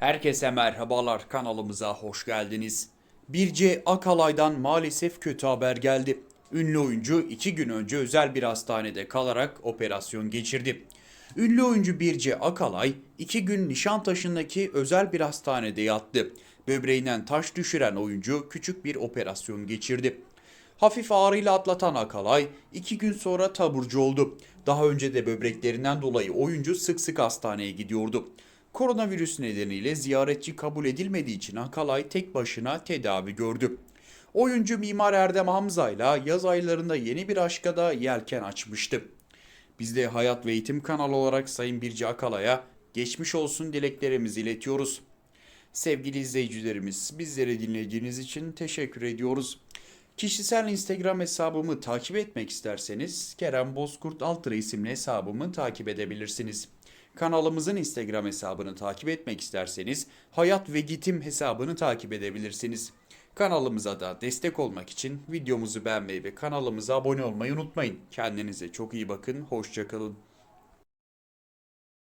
Herkese merhabalar kanalımıza hoş geldiniz. Birce Akalay'dan maalesef kötü haber geldi. Ünlü oyuncu iki gün önce özel bir hastanede kalarak operasyon geçirdi. Ünlü oyuncu Birce Akalay iki gün Nişantaşı'ndaki özel bir hastanede yattı. Böbreğinden taş düşüren oyuncu küçük bir operasyon geçirdi. Hafif ağrıyla atlatan Akalay iki gün sonra taburcu oldu. Daha önce de böbreklerinden dolayı oyuncu sık sık hastaneye gidiyordu. Koronavirüs nedeniyle ziyaretçi kabul edilmediği için Akalay tek başına tedavi gördü. Oyuncu Mimar Erdem Hamza ile yaz aylarında yeni bir aşka da yelken açmıştı. Biz de Hayat ve Eğitim kanalı olarak Sayın Birce Akalay'a geçmiş olsun dileklerimizi iletiyoruz. Sevgili izleyicilerimiz, bizleri dinlediğiniz için teşekkür ediyoruz. Kişisel Instagram hesabımı takip etmek isterseniz Kerem Bozkurt Altıra isimli hesabımı takip edebilirsiniz. Kanalımızın Instagram hesabını takip etmek isterseniz Hayat ve Gitim hesabını takip edebilirsiniz. Kanalımıza da destek olmak için videomuzu beğenmeyi ve kanalımıza abone olmayı unutmayın. Kendinize çok iyi bakın, hoşçakalın.